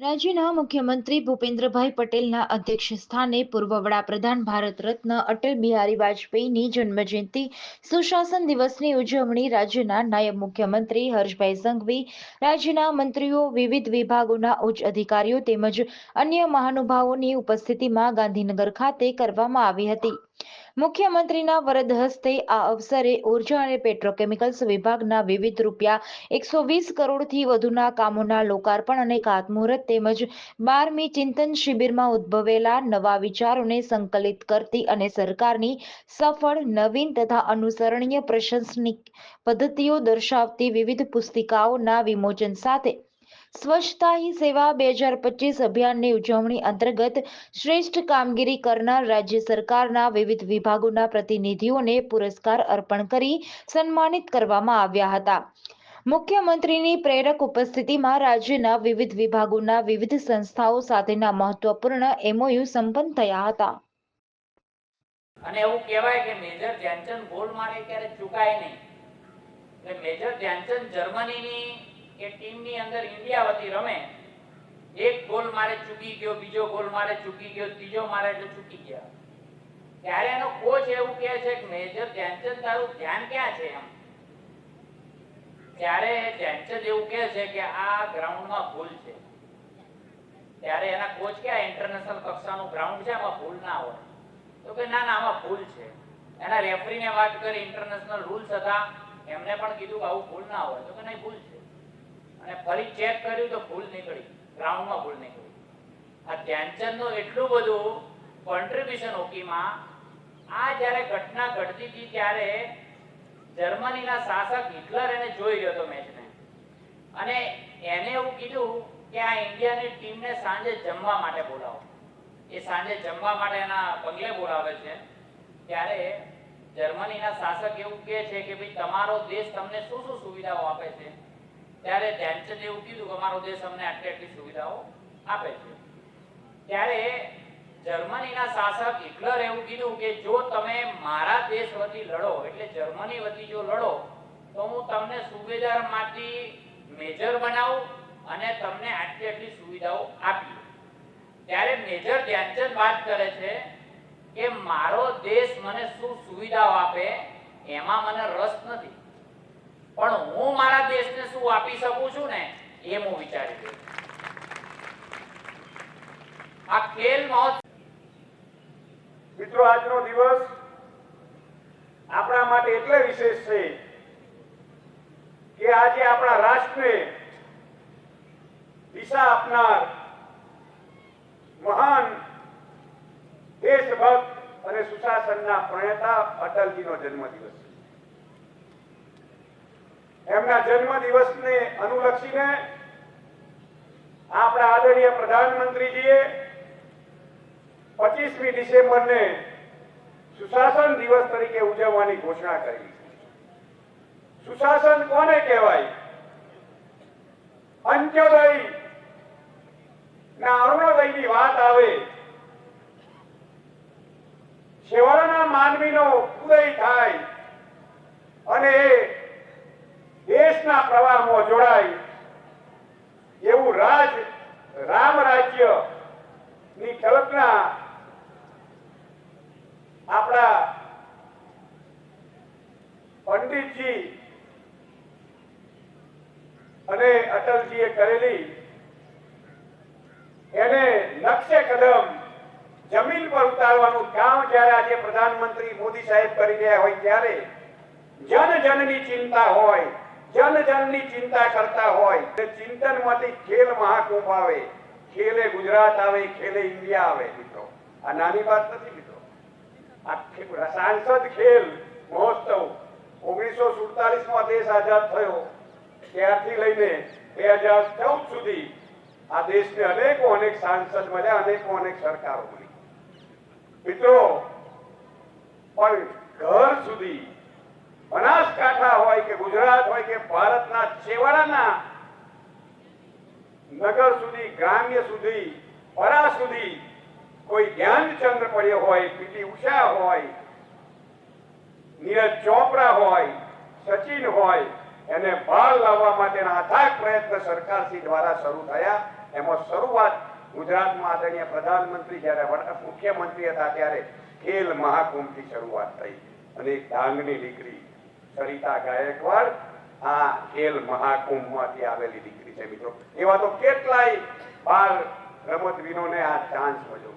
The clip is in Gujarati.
રાજ્યના મુખ્યમંત્રી ભૂપેન્દ્રભાઈ પટેલના અધ્યક્ષ સ્થાને પૂર્વ વડાપ્રધાન ભારત રત્ન અટલ બિહારી વાજપેયીની જન્મજયંતિ, સુશાસન દિવસની ઉજવણી રાજ્યના નાયબ મુખ્યમંત્રી હર્ષભાઈ સંઘવી, રાજ્યના મંત્રીઓ, વિવિધ વિભાગોના ઉચ્ચ અધિકારીઓ તેમજ અન્ય મહાનુભાવોની ઉપસ્થિતિમાં ગાંધીનગર ખાતે કરવામાં આવી હતી. મુખ્યમંત્રીના વરદ હસ્તે આ અવસરે ઊર્જા અને પેટ્રોકેમિકલ્સ વિભાગના વિવિધ રૂપિયા એકસો વીસ કરોડથી વધુના કામોના લોકાર્પણ અને ખાતમુહૂર્ત તેમજ બારમી ચિંતન શિબિરમાં ઉદ્ભવેલા નવા વિચારોને સંકલિત કરતી અને સરકારની સફળ, નવીન તથા અનુસરણીય પ્રશંસનિક પદ્ધતિઓ દર્શાવતી વિવિધ પુસ્તિકાઓના વિમોચન સાથે સ્વચ્છતા હી સેવા બે હજાર પચીસ અભિયાનની ઉજવણી અંતર્ગત શ્રેષ્ઠ કામગીરી કરનાર રાજ્ય સરકારના વિવિધ વિભાગોના પ્રતિનિધિઓને પુરસ્કાર અર્પણ કરી સન્માનિત કરવામાં આવ્યા હતા. મુખ્યમંત્રીની પ્રેરક ઉપસ્થિતિમાં રાજ્યના વિવિધ વિભાગોના વિવિધ સંસ્થાઓ સાથેના મહત્વપૂર્ણ એમઓયુ સંપન્ન થયા હતા. અને એવું કહેવાય કે મેજર ધ્યાનચંદ ગોલ મારે ક્યારે ચૂકાય નહીં. એટલે મેજર ધ્યાનચંદ જર્મનીની એ ટીમની અંદર ઇન્ડિયા વતી રમે. એક ગોલ મારે ચૂકી ગયો, બીજો ગોલ મારે ચૂકી ગયો, ત્રીજો મારે એટલે ચૂકી ગયા. ત્યારે એનો કોચ એવું કહે છે કે, મેજર ધ્યાનચંદ, તારું ધ્યાન ક્યાં છે એમ? ત્યારે ધ્યાનચંદ એવું કહે છે કે, આ ગ્રાઉન્ડમાં ભૂલ છે. ત્યારે એના કોચ કે ઇન્ટરનેશનલ કક્ષાનું ગ્રાઉન્ડ છે, આમાં ભૂલ ના હોય. તો કે, ના ના, આમાં ભૂલ છે. એના રેફરીને વાત કરી ઇન્ટરનેશનલ રૂલ્સ હતા. એમને પણ કીધું કે, આવું ભૂલ ના હોય. તો કે, નહીં, ભૂલ છે. અને ફરી ચેક કર્યું તો ભૂલ નીકળી. ગ્રાઉન્ડમાં ભૂલ નીકળી. આ ધ્યાનચંદનું એટલું બધું કોન્ટ્રીબ્યુશન હોકીમાં આ જ્યારે ઘટના ઘટતી હતી ત્યારે જર્મનીના શાસક હિટલર એને જોઈ રહ્યો હતો મેચને. અને એને એવું કીધું કે આ ઇન્ડિયાની ટીમને સાંજે જમવા માટે બોલાવો. એ સાંજે જમવા માટે એના બંગલે બોલાવે છે. ત્યારે જર્મનીના શાસક એવું કહે છે કે ભાઈ તમારો દેશ તમને શું શું સુવિધાઓ આપે છે? ત્યારે ધ્યાનચંદ એવું કીધું કે અમારો દેશ અમને આટલી આટલી સુવિધાઓ આપે છે. ત્યારે જર્મનીના શાસક હિટલર એવું કીધું કે જો તમે મારા દેશ વતી લડો, એટલે જર્મની વતી જો લડો, તો હું તમને સુબેદારમાંથી મેજર બનાવું અને તમને આટલી આટલી સુવિધાઓ આપી. ત્યારે મેજર ધ્યાનચંદ વાત કરે છે કે મારો દેશ મને શું સુવિધાઓ આપે, એમાં મને રસ નથી. પણ હું મારા દેશને શું આપી શકું છું ને એ હું વિચારી રહ્યો આ ખેલ મહોત્સવ મિત્રો, આજનો દિવસ આપણા માટે એટલે વિશેષ છે કે આજે આપણા રાષ્ટ્રને દિશા આપનાર મહાન દેશભક્ત અને સુશાસનના પ્રણેતા અટલજીનો જન્મદિવસ છે. એમના જન્મદિવસને અનુલક્ષીને આપણા આદરણીય પ્રધાનમંત્રીજીએ પચીસમી ડિસેમ્બરને સુશાસન દિવસ તરીકે ઉજવવાની ઘોષણા કરી. સુશાસન કોને કહેવાય? અંત્યોદય ના અરુણોદયની વાત આવે. છેવાડાના માનવીનો ઉદય થાય અને એ દેશના પ્રવાહમાં જોડાય એવું રાજ, રામ રાજ્યની કલ્પના આપણા પંડિતજી અને અટલજીએ કરેલી એને નકશે કદમ જમીન પર ઉતારવાનું કામ જ્યારે આજે પ્રધાનમંત્રી મોદી સાહેબ કરી રહ્યા હોય ત્યારે જન જનની ચિંતા હોય જન જનની ચિંતા કરતા હોય તે ચિંતનમાંથી ખેલ મહાકુંભ આવે. ખેલે ગુજરાત આવે, ખેલે ઇન્ડિયા આવે, મિત્રો. આ નાની વાત નથી, મિત્રો. આ સાંસદ ખેલ, મહોત્સવ, ઓગણીસો સુડતાલીસમાં દેશ આઝાદ થયો. ત્યારથી લઈને બે હજાર ચૌદ સુધી આ દેશને અનેકો અનેક સાંસદ મળ્યા, અનેકો અનેક સરકારો મળી. મિત્રો, પણ ઘર સુધી હોય ગુજરાત હોય કે ભારતના છેવાડાના નગર સુધી, ગ્રામ્ય સુધી, પરા સુધી કોઈ ધ્યાનચંદ્ર પડ્યો હોય પીટી ઉષા હોય, નીરજ ચોપરા હોય, સચિન હોય, એને બહાર લાવવા માટેના અથાગ પ્રયત્ન સરકારશ્રી દ્વારા શરૂ થયા. એમાં શરૂઆત ગુજરાતમાં આદરણીય પ્રધાનમંત્રી જ્યારે મુખ્યમંત્રી હતા ત્યારે ખેલ મહાકુંભથી શરૂઆત થઈ અને ડાંગની દીકરી સરિતા ગાયકવાડ આ ખેલ મહાકુંભમાંથી આવેલી દીકરી છે મિત્રો. એવા તો કેટલાય બાર રમતવીરોને આ ચાન્સ મળ્યો.